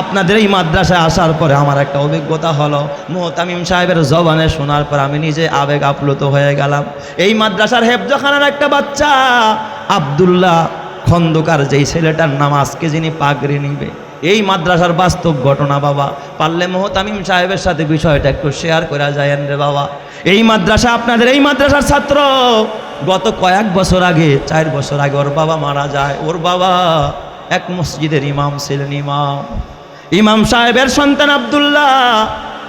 আপনাদের এই মাদ্রাসায় আসার পরে আমার একটা অভিজ্ঞতা হলো, মোহতামিম সাহেবের জবানে শোনার পর আমি নিজে আবেগ আপ্লুত হয়ে গেলাম। এই মাদ্রাসার হেফজখানার একটা বাচ্চা, আবদুল্লাহ খন্দকার, যেই ছেলেটার নাম আজকে যিনি পাগড়ি নিবে। এই মাদ্রাসার বাস্তব ঘটনা বাবা, পারলে মোহতামিম সাহেবের সাথে বিষয়টা একটু শেয়ার করা যায় রে বাবা। এই মাদ্রাসা আপনাদের, এই মাদ্রাসার ছাত্র, গত কয়েক বছর আগে, চার বছর আগে ওর বাবা মারা যায়। ওর বাবা এক মসজিদের ইমাম ছিলেন ইমাম। ইমাম সাহেবের সন্তান আবদুল্লাহ,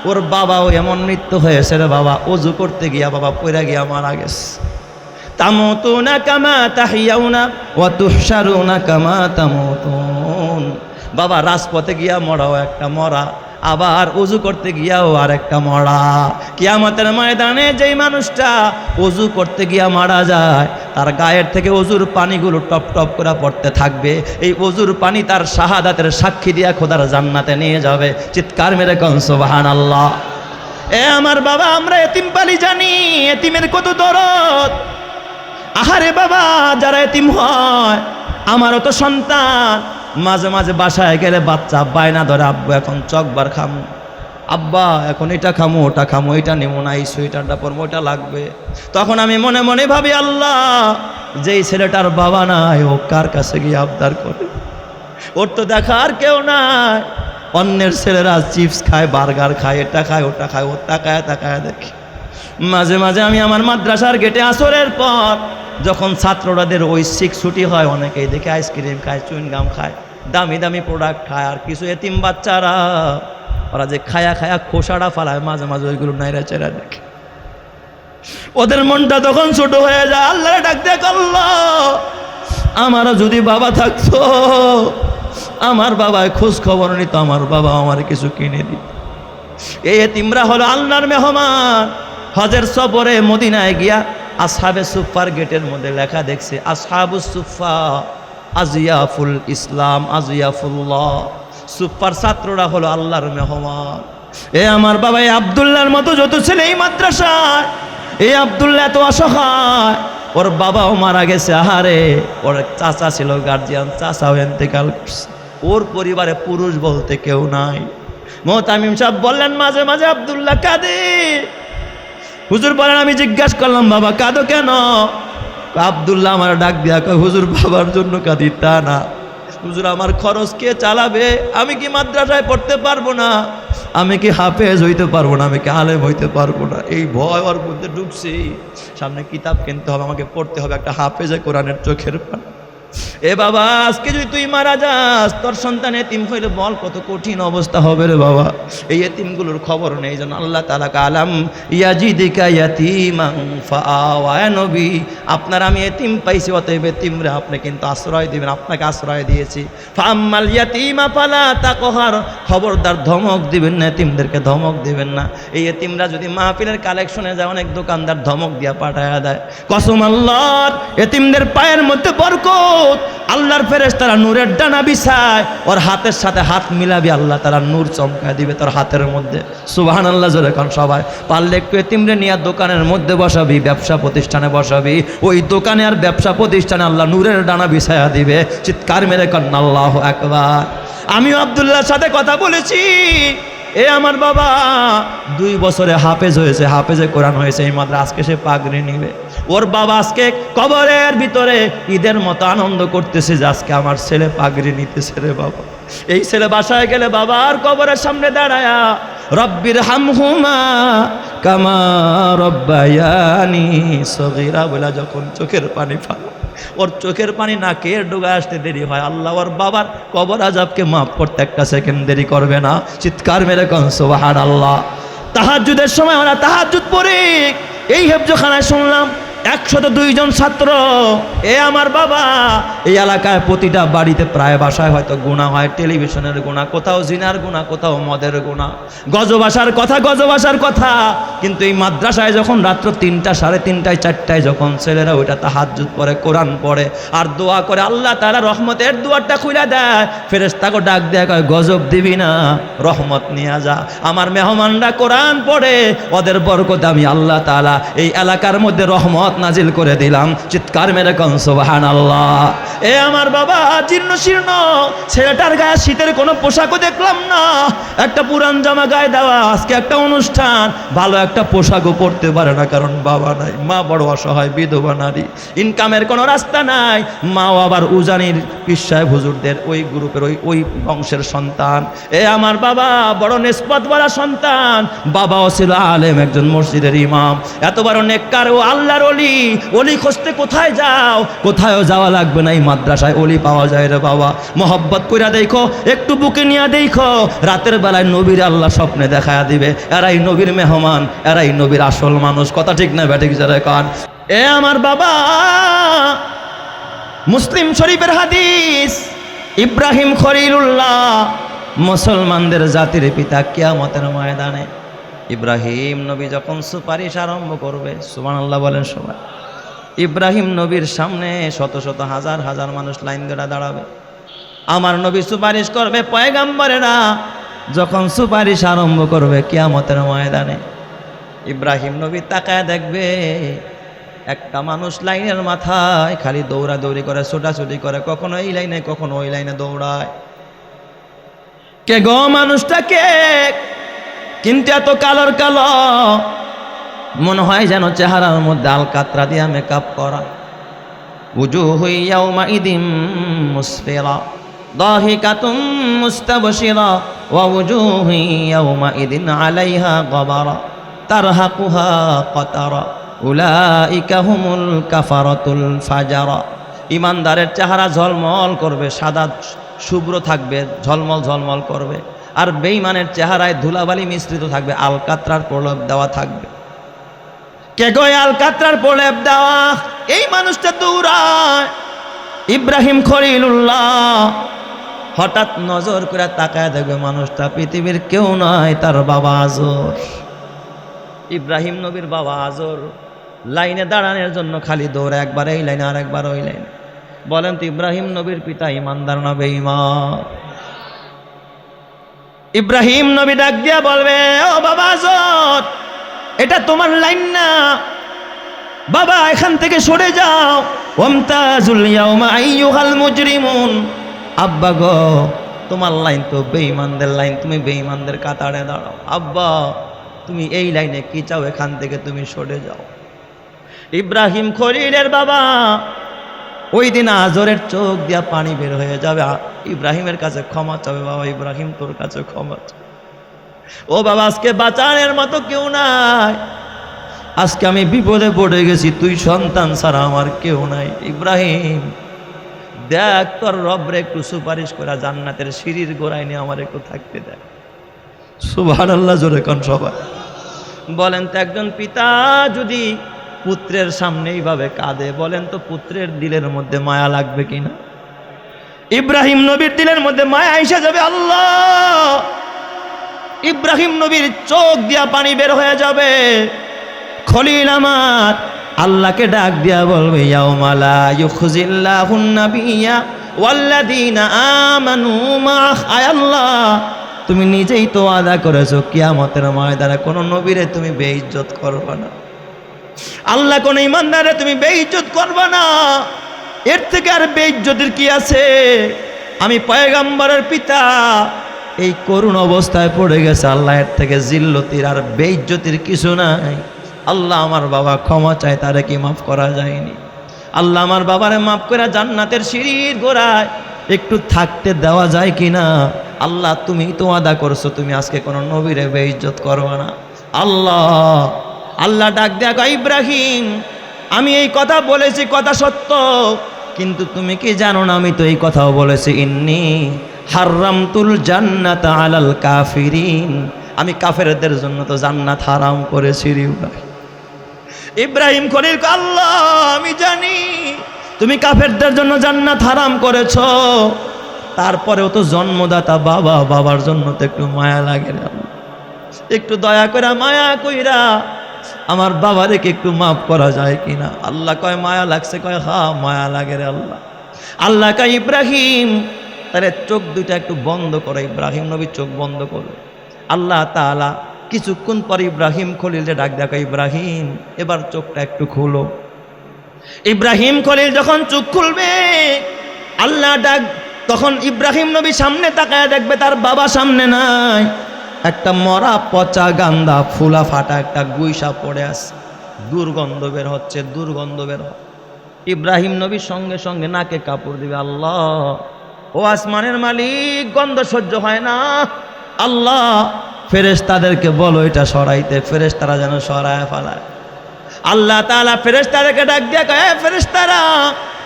ওর বাবাও এমন মৃত্যু হয়েছে রে বাবা অজু করতে গিয়া বাবা পড়ে গিয়া মারা গেছে। তামুতুনা কামা তাহিয়াউনা ওয়া তুহশারুনা কামা তামুতুন। বাবা রাজপথে গিয়া মরাও একটা মরা, আবার উজু করতে গিয়াও আর একটা মরা। কিয়ামতের ময়দানে যেই মানুষটা উজু করতে গিয়া মারা যায় তার গায়ের থেকে অজুর পানিগুলো টপ টপ করে পড়তে থাকবে। এই অজুর পানি তার শাহাদাতের সাক্ষী দিয়া খোদার জান্নাতে নিয়ে যাবে। চিৎকার মেরে কন বাহান আল্লাহ এ আমার বাবা, আমরা এতিম পালি জানি, এতিমের কত দরদ। আহারে বাবা, যারা এতিম হয়, আমারও তো সন্তান। মাঝে মাঝে বাসায় গেলে বাচ্চা বায়না ধরে, আব্বু, এখন চকবার খামু। আব্বা, এখন এটা খামো, ওটা খামো, এটা নেব না, এই সোয়েটারটা পরবো, ওটা লাগবে। তখন আমি মনে মনে ভাবি, আল্লাহ, যেই ছেলেটার বাবা নাই, ও কার কাছে গিয়ে আবদার করে? ওর তো দেখার কেউ নাই। অন্যের ছেলেরা চিপস খায়, বার্গার খায়, এটা খায়, ওটা খায় ওর তাকায় তাকায় দেখি। মাঝে মাঝে আমি আমার মাদ্রাসার গেটে আসরের পর, যখন ছাত্ররাদের ঐচ্ছিক ছুটি হয়, অনেকেই দেখে আইসক্রিম খায় চুইনগাম খায়, দামি দামি প্রোডাক্ট খায়, আর কিছু এতিম বাচ্চারা ওরা যে খায়া খায়া খোসাটা ফালায়, মাঝে মাঝে ওইগুলো নাইরা চেরা দেখে। ওদের মনটা তখন ছোট হয়ে যায় আল্লাহ ডাক দেখ আল্লাহ আমারও যদি বাবা থাকতো, আমার বাবায় খোঁজ খবর নিত, আমার বাবা আমার কিছু কিনে দিত। এই তিমরা হলো আল্লাহর মেহমান, হজের সফরে মদিনায় গিয়া আসহাবে সুফার গেটের মধ্যে লেখা দেখছে আসহাবু সুফা আজিয়াফুল ইসলাম, আজিয়াফুল্লাহ। সুফার ছাত্ররা হলো আল্লাহর মেহমান। এ আমার বাবা এই আবদুল্লাহর মতো যত ছেলে এই মাদ্রাসায় এই আবদুল্লাহ এত অসহায়। ওর বাবাও মারা গেছে, আহারে। ওর চাচা ছিল গার্জিয়ান চাচাও এন্তেকাল করছে ওর পরিবারে পুরুষ বলতে কেউ নাই। মোহতামিম সাহেব বললেন, মাঝে মাঝে আবদুল্লাহ কাঁদে। হুজুর বলেন, আমি জিজ্ঞাসা করলাম, বাবা, কাঁদো কেন? আবদুল্লাহ আমার ডাক দিয়া হুজুর, বাবার জন্য কাঁদি তা না। হুজুর, আমার খরচ কে চালাবে? আমি কি মাদ্রাসায় পড়তে পারব না? আমি কি হাফেজ হইতে পারব না? আমি কি আলেম হইতে পারব না? এই ভয় ওর মধ্যে ঢুকছি। সামনে কিতাব কিনতে হবে, আমাকে পড়তে হবে একটা হাফেজে কোরআনের চোখের পানি। এ বাবা, আজকে যদি তুই মারা যাস, তোর সন্তান এতিম হইলে বল কত কঠিন অবস্থা হবে রে বাবা। এই এতিমগুলোর খবর নেই, যেন আল্লাহ তালা কালাম ইয়াজিদিকা ইয়াতিমাং ফাআওয়া নবী, আপনার আমি এতিম পাইছি, অতএব এতিমরে আপনি কিন্তু আশ্রয় দিবেন, আপনাকে আশ্রয় দিয়েছি। ফাম্মাল ইয়াতিমা পালা তাকহার, খবরদার ধমক দিবেন না, এতিমদেরকে ধমক দিবেন না। এই এতিমরা যদি মাহফিলের কালেকশনে যায়, অনেক দোকানদার ধমক দিয়া পাঠায়া দেয়। কসম আল্লাহর এতিমদের পায়ের মধ্যে বরকত। আল্লাহর ফেরেস তারা নূরের ডানা বিছায়, ওর হাতের সাথে হাত মিলাবি, আল্লাহ তারা নূর চমকায় দিবে তোর হাতের মধ্যে। সুবাহান আল্লাহ জোরে কারণ সবাই। পারলে একটু এতিমরে নিয়ে দোকানের মধ্যে বসাবি, ব্যবসা প্রতিষ্ঠানে বসাবি। ওই দোকানে আর ব্যবসা প্রতিষ্ঠানে আল্লাহ নূরের ডানা বিছায়া দিবে। চিৎকার মেরে কন, আল্লাহ একবার আমিও আবদুল্লাহর সাথে কথা বলেছি। এ আমার বাবা, দুই বছরে হাফেজ হয়েছে, হাফেজে কোরআন হয়েছে, এই মাত্র আজকে সে পাগড়ি নিবে। ওর বাবা আজকে কবরের ভিতরে ঈদের মতো আনন্দ করতেছে যে আজকে আমার ছেলে পাগড়ি নিতেছে রে বাবা। এই ছেলে বাসায় গেলে বাবা আর কবরের সামনে দাঁড়ায়া, রব্বির হামহুমা কামা রব্বায়ানি সগীরা বলে যখন চোখের পানি ফালা। ওর চোখের পানি না কে ডুবে আসতে দেরি হয়। আল্লাহ ওর বাবার কবর আজাবকে মাফ করতে একটা সেকেন্ড দেরি করবে না। চিৎকার মেরে কন সোবাহান আল্লাহ তাহাজুদের সময় ওরা তাহাজুদ পরে এই হেফজখানায় শুনলাম একশত দুইজন ছাত্র, এ আমার বাবা। এই এলাকায় প্রতিটা বাড়িতে প্রায় বাসায় হয়তো গুণা হয়, টেলিভিশনের গুণা কোথাও জিনার গুণা কোথাও মদের গুণা গজবাসার কথা গজবাসার কথা। কিন্তু এই মাদ্রাসায় যখন রাত্র তিনটা, সাড়ে তিনটায়, চারটায় যখন ছেলেরা ওইটা তাহাজুদ পরে কোরআন পড়ে, আর দোয়া করে, আল্লাহ তারা রহমতের দুয়ারটা খুলে দেয় ফেরেস্তাকে ডাক দেয় কয়, গজব দিবি না, রহমত নিয়ে যা। আমার মেহমানরা কোরআন পড়ে, ওদের বরকত আমি আল্লাহ তালা এই এলাকার মধ্যে রহমত রহমত নাজিল করে দিলাম। চিৎকার মেরে কন সোবাহান আল্লাহ এ আমার বাবা, জীর্ণ শীর্ণ। ছেলেটার গায়ে শীতের কোনো পোশাকও দেখলাম না। একটা পুরান জামা গায়ে দেওয়া, আজকে একটা অনুষ্ঠান। ভালো একটা পোশাকও পরতে পারে না, কারণ বাবা নাই। মা বড় অসহায়, বিধবা নারী। ইনকামের কোনো রাস্তা নাই। মাও আবার উজানির পিসায় হুজুরদের ওই গ্রুপের, ওই ওই বংশের সন্তান। এ আমার বাবা, বড় নিষ্পত বলা সন্তান। বাবাও ছিল আলেম, একজন মসজিদের ইমাম। এত বড় নেককার ও আল্লাহর অলি অলি খুঁজতে কোথায় যাও? কোথায়ও যাওয়া লাগবে না এই মাদ্রাসায়। অলি পাওয়া যায় রে বাবা। মোহব্বত কইরা দেখো, একটু বুকে নিয়ে দেখো। রাতের বেলায় নবীর আল্লাহ স্বপ্নে দেখায়া দিবে। এরাই নবীর মেহমান, এরাই নবীর আসল মানুষ। কথা ঠিক না ব্যাটিক যারা কান? এ আমার বাবা, মুসলিম শরীফের হাদিস। ইব্রাহিম খলিলুল্লাহ, মুসলমানদের জাতির পিতা কিয়ামতের ময়দানে। ইব্রাহিম নবী যখন সুপারিশ আরম্ভ করবে সুমান আল্লাহ বলেন সবাই। ইব্রাহিম নবীর সামনে শত শত হাজার হাজার মানুষ লাইন ধরে দাঁড়াবে। আমার নবী সুপারিশ করবে পয়গাম্বরেরা যখন সুপারিশ আরম্ভ করবে কিয়ামতের ময়দানে। ইব্রাহিম নবী তাকায় দেখবে, একটা মানুষ লাইনের মাথায় খালি দৌড়াদৌড়ি করে, ছোটাছুটি করে, কখনো এই লাইনে, কখনো ওই লাইনে দৌড়ায়। কে গ মানুষটা কে কিন্তু এত কালোর কালো, মনে হয় যেন চেহারার মধ্যে আলকাতরা দিয়া মেকআপ করা। উজু হইয়াউমা ইদিম মুসফিরা, দাহিকাতুম মুস্তাবশিরা, ওয়া উজুহু ইয়াউমা ইদিন আলাইহা গবারা, তারহাকুহা কতারা, উলাইকা হুমুল কাফারাতুল ফাজারা। ইমানদারের চেহারা ঝলমল করবে, সাদা শুভ্র থাকবে, ঝলমল ঝলমল করবে। আর বেঈমানের চেহারায় ধুলাবালি মিশ্রিত থাকবে, আলকাত্রার প্রলোভ দেওয়া থাকবে। কে এই আলকাত্রার প্রলেপ দেওয়া? এই মানুষটা দৌড়ায়। ইব্রাহিম খলিলুল্লাহ হঠাৎ নজর করে তাকায় দেখবে মানুষটা পৃথিবীর কেউ নয় তার বাবা আজর। ইব্রাহিম নবীর বাবা আজর। লাইনে দাঁড়ানোর জন্য খালি দৌড়, একবার এই লাইনে আর একবার ওই লাইনে। বলেন তো, ইব্রাহিম নবীর পিতা ইমানদার না বেঈমান? ইব্রাহিম নবী ডাক দিয়া বলবে, ও বাবা আজর এটা তোমার লাইন না। বাবা, এখান থেকে সরে যাও। ওমতাজুল ইয়াউমা আইয়ুহাল মুজরিমুন। আব্বা গো, তোমার লাইন তো বেঈমানদের লাইন, তুমি বেঈমানদের কাতারে দাঁড়াও। আব্বা, তুমি এই লাইনে কি চাও? এখান থেকে তুমি সরে যাও। ইব্রাহিম খলিলের বাবা ওই দিন আজরের চোখ দিয়া পানি বের হয়ে যাবে। ইব্রাহিমের কাছে ক্ষমা চাবে, বাবা, ইব্রাহিম তোর কাছে ক্ষমা ও বাবা, আজকে বাঁচানের মতো কেউ নাই। আজকে আমি বিপদে পড়ে গেছি, তুই সন্তান ছাড়া আমার কেউ নাই। ইব্রাহিম, দেখ তোর রবরে একটু সুপারিশ করা জান্নাতের সিঁড়ির গোড়ায় নিয়ে আমার একটু থাকতে দেয় সুভান আল্লাহ জোরে কন সবাই। বলেন তো একজন পিতা যদি পুত্রের সামনে এইভাবে কাঁদে। বলেন তো, পুত্রের দিলের মধ্যে মায়া লাগবে কিনা? ইব্রাহিম নবীর দিলের মধ্যে মায়া এসে যাবে, আল্লাহ! ইব্রাহিম নবীর চোখ দিয়া পানি বের হয়ে যাবে। খলিল আমার, আল্লাহকে ডাক দিয়া বলবে আমানু আল্লাহ, তুমি নিজেই তো আদা করেছ, কিয়ামতের ময়দানে কোনো নবীরে তুমি বেইজ্জত করবে না। আল্লাহ কোন ইমানদারে তুমি বেইজ্জত করবে না। এর থেকে আর বেইজ্জতের কি আছে? আমি পয়গাম্বরের পিতা। এই করুণ অবস্থায় পড়ে গেছে আল্লাহ, এর থেকে জিল্লতির আর বেইজ্জতির কিছু নাই। আল্লাহ আমার বাবা ক্ষমা চায়, তারে কি মাফ করা যায়নি। আল্লাহ আমার বাবারে মাফ করে জান্নাতের সিঁড়ির গোড়ায় একটু থাকতে দেওয়া যায় কি না আল্লাহ, তুমি তো আদা করছ, তুমি আজকে কোনো নবীরে বেইজ্জত করবে না। আল্লাহ আল্লাহ ডাক দেয়া ইব্রাহিম, আমি এই কথা বলেছি, কথা সত্য, কিন্তু তুমি কি জানো না, আমি তো এই কথাও বলেছি, ইন্নি হারামতুল জান্নাত আলাল কাফিরিন, আমি কাফেরদের জন্য তো জান্নাত হারাম করেছি ইব্রাহিম ইব্রাহিম খলিল আল্লাহ, আমি জানি, তুমি কাফেরদের জন্য জান্নাত হারাম করেছ, তারপরেও তো জন্মদাতা বাবা, বাবার জন্য তো একটু মায়া লাগে একটু দয়া করে মায়া কইরা আমার বাবারে কি একটু মাফ করা যায় কিনা? আল্লাহ কয়, মায়া লাগছে? কয়, হা, মায়া লাগে রে আল্লাহ। আল্লাহ কয়, ইব্রাহিম তারে চোখ দুইটা একটু বন্ধ করে, ইব্রাহিম নবী চোখ বন্ধ করবে আল্লাহ তালা কিছুক্ষণ পর ইব্রাহিম খলিলে ডাক দেখা ইব্রাহিম, এবার চোখটা একটু খুলো। ইব্রাহিম খলিল যখন চোখ খুলবে, আল্লাহ ডাক, তখন ইব্রাহিম নবী সামনে তাকায় দেখবে তার বাবা সামনে নাই। একটা মরা পচা গান্দা ফুলা ফাটা একটা গুইসা পড়ে আছে। দুর্গন্ধ বের হচ্ছে, দুর্গন্ধ বের ইব্রাহিম নবীর সঙ্গে সঙ্গে নাকে কাপড় দিবে, আল্লাহ। ও আসমানের মালিক, গন্ধ সহ্য হয় না। আল্লাহ ফেরেশ তাদেরকে বলো এটা সরাইতে ফেরেশ তারা যেন সরায় ফেলায়। আল্লাহ তালা ফেরেস্তাদেরকে ডাক দিয়ে কয় ফেরেস্তারা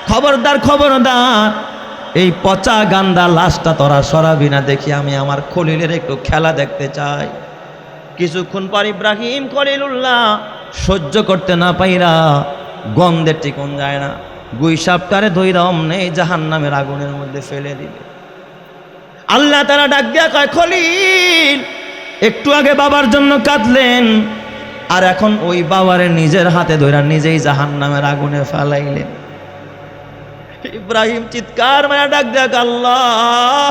খবরদার খবরদার। এই পচা গান্দা লাশটা তোরা সরাবি না দেখি আমি আমার খলিলের একটু খেলা দেখতে চাই। কিছুক্ষণ পর ইব্রাহিম খলিলুল্লাহ সহ্য করতে না পাইরা গন্ধের টিকন যায় না। গুই সাপটারে ধৈরা অমনে জাহান নামের আগুনের মধ্যে ফেলে দিবে আল্লাহ তারা ডাক দিয়া কয়, খলিল, একটু আগে বাবার জন্য কাঁদলেন, আর এখন ওই বাবারে নিজের হাতে ধরে নিজেই জাহান নামের আগুনে ফেলাইলেন। ইব্রাহিম চিৎকার মায়া ডাক দেখ আল্লাহ।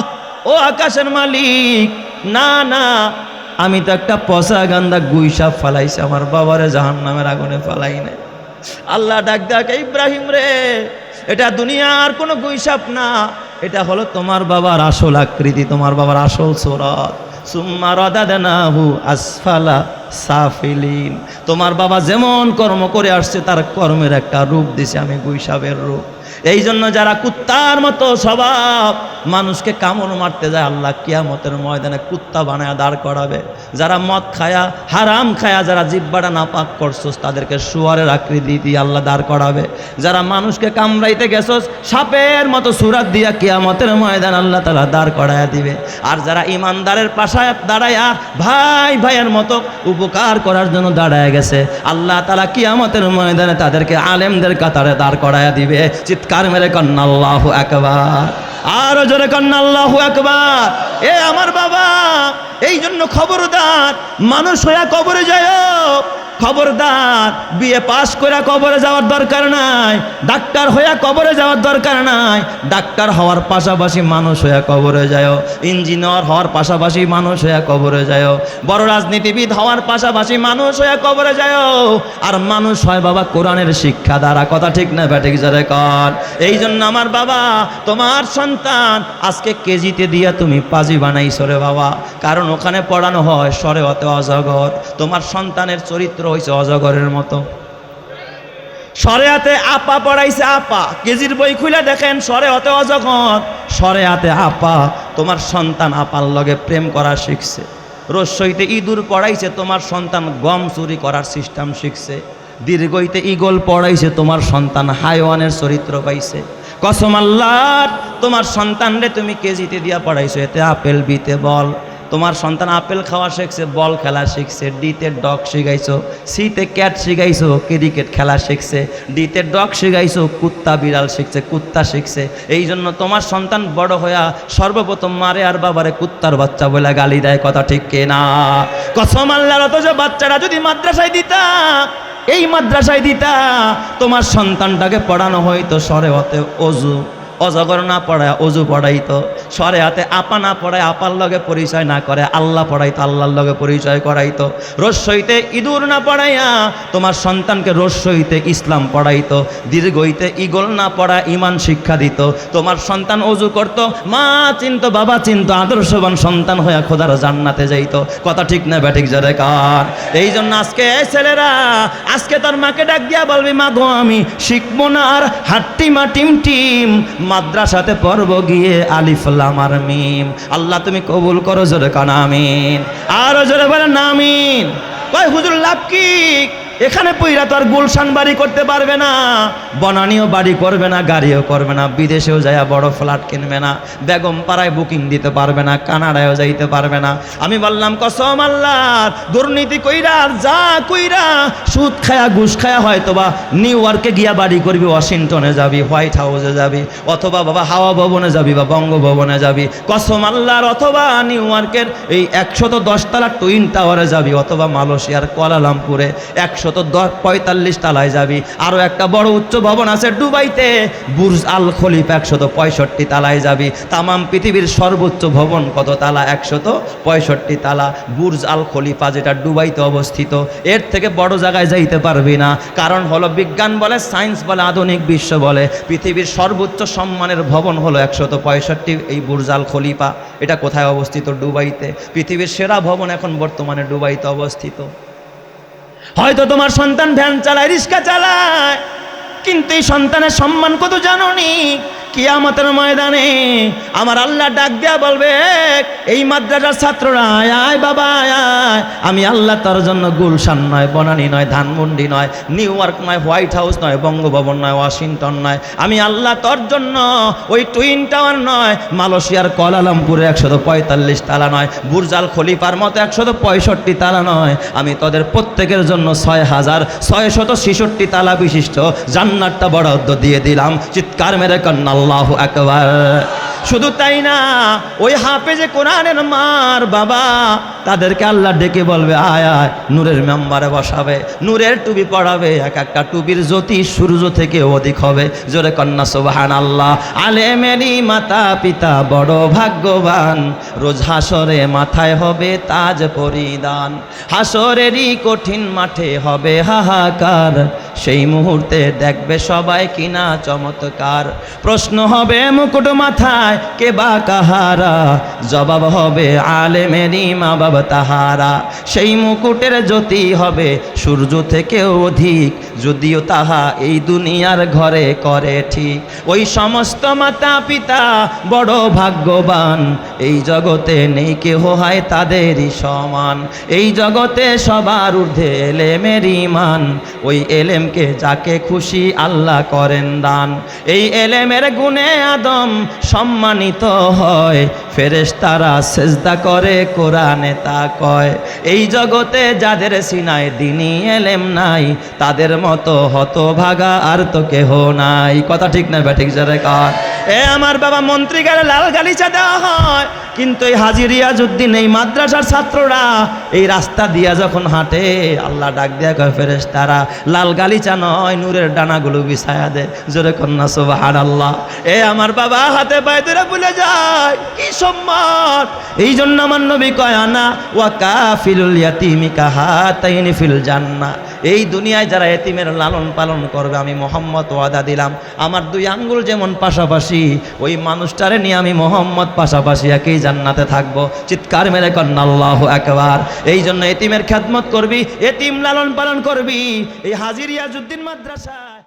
ও আকাশের মালিক, না না, আমি তো একটা পচা গান্দা গুইসাপ ফালাইছি, আমার বাবারে জাহান নামের আগুনে ফালাই নাই। আল্লাহ ডাক দেখ ইব্রাহিম রে, এটা দুনিয়ার কোনো গুইসাপ না, এটা হলো তোমার বাবার আসল আকৃতি, তোমার বাবার আসল সুরত। আসফালা সাফিলিন। তোমার বাবা যেমন কর্ম করে আসছে, তার কর্মের একটা রূপ দিছে, আমি গুইসাবের রূপ। এই জন্য যারা কুত্তার মতো স্বভাব, মানুষকে কামড় মারতে যায়, আল্লাহ কিয়ামতের ময়দানে কুত্তা বানায় দাঁড় করাবে। যারা মদ খায়া, হারাম খায়া যারা জিব্বাটা নাপাক করছোস, তাদেরকে শুয়ারের আকৃতি দিয়ে আল্লাহ দাঁড় করাবে। যারা মানুষকে কামড়াইতে গেছোস, সাপের মতো সুরাত দিয়া কিয়ামতের ময়দান আল্লাহ তালা দাঁড় করায়া দিবে। আর যারা ইমানদারের পাশায় দাঁড়ায়া ভাই ভাইয়ের মতো উপকার করার জন্য দাঁড়ায় গেছে, আল্লাহ তালা কিয়ামতের ময়দানে তাদেরকে আলেমদের কাতারে দাঁড় করায়া দিবে। চিৎকার মেরে কন্যা আল্লাহ একবার আরও জোরে কন্যা আল্লাহ একবার এ আমার বাবা এই জন্য খবরদার, মানুষ হইয়া কবরে যায় খবরদার বিয়ে পাশ করে কবরে যাওয়ার দরকার নাই, ডাক্তার হইয়া কবরে যাওয়ার দরকার নাই, ডাক্তার হওয়ার পাশাপাশি মানুষ হইয়া কবরে যায় ইঞ্জিনিয়ার হওয়ার পাশাপাশি মানুষ হইয়া কবরে যায় বড় রাজনীতিবিদ হওয়ার পাশাপাশি মানুষ হইয়া কবরে যায় আর মানুষ হয় বাবা কোরআনের শিক্ষা দ্বারা, কথা ঠিক না ব্যাটিক যারে কর এই জন্য আমার বাবা, তোমার সন্তান, আজকে কেজিতে দিয়া তুমি পাজি বানাইছো রে বাবা, কারণ ওখানে পড়ানো হয় সরে অত অজগর, তোমার সন্তানের চরিত্র হয়েছে অজগরের মতো। সরে হাতে আপা পড়াইছে আপা। কেজির বই খুলে দেখেন সরে হাতে অজগর। সরে হাতে আপা, তোমার সন্তান আপার লগে প্রেম করা শিখছে। রস্যইতে ইঁদুর পড়াইছে, তোমার সন্তান গম চুরি করার সিস্টেম শিখছে। দীর্ঘইতে ইগল পড়াইছে, তোমার সন্তান হাইওয়ানের চরিত্র পাইছে। কসম আল্লাহ, তোমার সন্তানরে তুমি কেজিতে দিয়া পড়াইছো, এতে আপেল বিতে বল। তোমার সন্তান আপেল খাওয়া শিখছে, বল খেলা শিখছে, ডিতে ডগ শিখাইছো, সিতে ক্যাট শিখাইছো, ক্রিকেট খেলা শিখছে, ডিতে ডগ শিখাইছো, কুত্তা বিড়াল শিখছে, কুত্তা শিখছে। এই জন্য তোমার সন্তান বড় হইয়া সর্বপ্রথম মারে আর বাবারে কুত্তার বাচ্চা বলে গালি দেয়, কথা ঠিক কে না কসম আল্লাহর অথচ বাচ্চারা যদি মাদ্রাসায় দিতা, এই মাদ্রাসায় দিতা, তোমার সন্তানটাকে পড়ানো হইতো সরে হতে অজু। অজগর না পড়ায় অজু পড়াইতো। সরে হাতে আপা না পড়ায় আপার লগে পরিচয় না করে, আল্লাহ পড়াইতো, আল্লাহর লগে পরিচয় করাইতো। রস্যইতে ইঁদুর না পড়াইয়া তোমার সন্তানকে রস্যইতে ইসলাম পড়াইতো। দীর্ঘইতে ইগল না পড়া ইমান শিক্ষা দিত। তোমার সন্তান অজু করতো, মা চিন্ত, বাবা চিন্ত, আদর্শবান সন্তান হইয়া খোদার জান্নাতে যাইত। কথা ঠিক না ব্যাঠিক যারে কার? এই জন্য আজকে ছেলেরা, আজকে তার মাকে ডাক দিয়া বলবি, মা গো, আমি শিখব না আর হাট্টি মা টিম টিম মাদ্রাসাতে পড়ব গিয়ে আলিফ আমার মিম। আল্লাহ তুমি কবুল করো, জোরে কানামিন আরও জোরে বলেন নামিন কয়, হুজুর, লাভ কি? এখানে পইরা তো আর গুলশান বাড়ি করতে পারবে না। বনানিও বাড়ি করবে না, গাড়িও করবে না, বিদেশেও যায় বড় ফ্ল্যাট কিনবে না বেগম পাড়ায় বুকিং দিতে পারবে না, কানাডায়ও যাইতে পারবে না। আমি বললাম, কসম আল্লাহ, দুর্নীতি কইরা আর যা কইরা, সুদ খায়া ঘুষ খায়া হয়তো বা নিউ ইয়র্কে গিয়া বাড়ি করবি, ওয়াশিংটনে যাবি, হোয়াইট হাউসে যাবি, অথবা বাবা হাওয়া ভবনে যাবি বা বঙ্গভবনে যাবি। কসম আল্লাহর, অথবা নিউ ইয়র্কের এই একশত দশতলা টুইন টাওয়ারে যাবি, অথবা মালয়েশিয়ার কোয়ালালামপুরে একশো একশত দশ, পঁয়তাল্লিশ তালায় যাবি। আরও একটা বড় উচ্চ ভবন আছে দুবাইতে। বুর্জ আল খলিফা একশত পঁয়ষট্টি তালায় যাবি। তামাম পৃথিবীর সর্বোচ্চ ভবন কত তালা? একশত পঁয়ষট্টি তালা। বুর্জ আল খলিফা যেটা দুবাইতে অবস্থিত। এর থেকে বড় জায়গায় যাইতে পারবি না। কারণ হলো বিজ্ঞান বলে, সায়েন্স বলে, আধুনিক বিশ্ব বলে। পৃথিবীর সর্বোচ্চ সম্মানের ভবন হলো একশত পঁয়ষট্টি, এই বুর্জ আল খলিফা। এটা কোথায় অবস্থিত? দুবাইতে। পৃথিবীর সেরা ভবন এখন বর্তমানে দুবাইতে অবস্থিত। হয়তো তোমার সন্তান ভ্যান চালায় রিস্কা চালায় কিন্তু এই সন্তানের সম্মান কত জানো জাননি? কিয়ামতের ময়দানে আমার আল্লাহ ডাক দেয়া বলবে, এই মাদ্রাসার ছাত্ররা, আয় বাবা, আয় আমি আল্লাহ তার জন্য গুলশান নয়, বনানি নয়, ধানমন্ডি নয়, নিউ ইয়র্ক নয়, হোয়াইট হাউস নয়, বঙ্গভবন নয়, ওয়াশিংটন নয়। আমি আল্লাহ তোর জন্য ওই টুইন টাওয়ার নয়, মালয়েশিয়ার কলালামপুরে একশত পঁয়তাল্লিশ তালা নয়, বুর্জাল খলিফার মতো একশত পঁয়ষট্টি তালা নয়। আমি তোদের প্রত্যেকের জন্য ছয় হাজার ছয় শত ছেষট্টি তালা বিশিষ্ট জান্নাতটা বরাদ্দ দিয়ে দিলাম। চিৎকার মেরে কন্যা আল্লাহ একবার শুধু তাই না, ওই হাফেজে কোরআনের মার বাবা, তাদেরকে আল্লাহ ডেকে বলবে, আয় আয়, নূরের মেম্বারে বসাবে, নূরের টুপি পড়াবে এক একটা টুপির জ্যোতি সূর্য থেকে অধিক হবে। জোরে কন্যা সুবাহান আল্লাহ আলে মেরি মাতা পিতা বড় ভাগ্যবান, রোজ হাসরে মাথায় হবে তাজ পরিধান। হাসরেরই কঠিন মাঠে হবে হাহাকার, সেই মুহূর্তে দেখবে সবাই কিনা চমৎকার। প্রশ্ন হবে মুকুট মাথায়, কে বা কাহারা? জবাব হবে আলেমেরই মা বাবা তাহারা। সেই মুকুটের জ্যোতি হবে সূর্য থেকে অধিক, যদিও তাহা এই দুনিয়ার ঘরে করে ঠিক। ওই সমস্ত মাতা পিতা বড় ভাগ্যবান, এই জগতে নেই কেহ হয় তাদেরই সমান। এই জগতে সবার ঊর্ধ্বে এলেমের ইমান ওই এলেমকে যাকে খুশি আল্লাহ করেন দান। এই এলেমের গুণে আদম সম্মানিত হয়। ফেরেশতারা সেজদা করে, কোরআনে তা কয়। এই জগতে যাদের সিনায় দিনই এলেম নাই, তাদের মতো হতভাগা আর তো কেহ নাই। কথা ঠিক না ব্যাঠিক যারে কর এ আমার বাবা মন্ত্রী গেলে লাল গালিচা দেওয়া হয়, কিন্তু এই হাজিরিয়াজুদ্দিন এই মাদ্রাসার ছাত্ররা এই রাস্তা দিয়া যখন হাঁটে, আল্লাহ ডাক দিয়া কয় ফেরেস তারা লাল গালিচা নয়, নূরের ডানাগুলো বিছায়া দে। জোরে কন্যা সোবাহার আল্লাহ এ আমার বাবা হাতে পায়ে ধরে ভুলে যায়, কি সম্মান? এই জন্য আমার নবী কয়, আনা ওয়া কাফিলুল ইয়াতিমি কাহাতাইনি ফিল জান্নাহ। এই দুনিয়ায় যারা এতিমের লালন পালন করবে, আমি মোহাম্মদ ওয়াদা দিলাম। আমার দুই আঙ্গুল যেমন পাশাপাশি, ওই মানুষটারে নিয়ে আমি মোহাম্মদ পাশাপাশি একই জান্নাতে থাকব। চিৎকার মেরে কন্যা আল্লাহ একবার এই জন্য এতিমের খ্যাতমত করবি, এতিম লালন পালন করবি। এই হাজিরিয়া হাজিরিয়াজুদ্দিন মাদ্রাসায়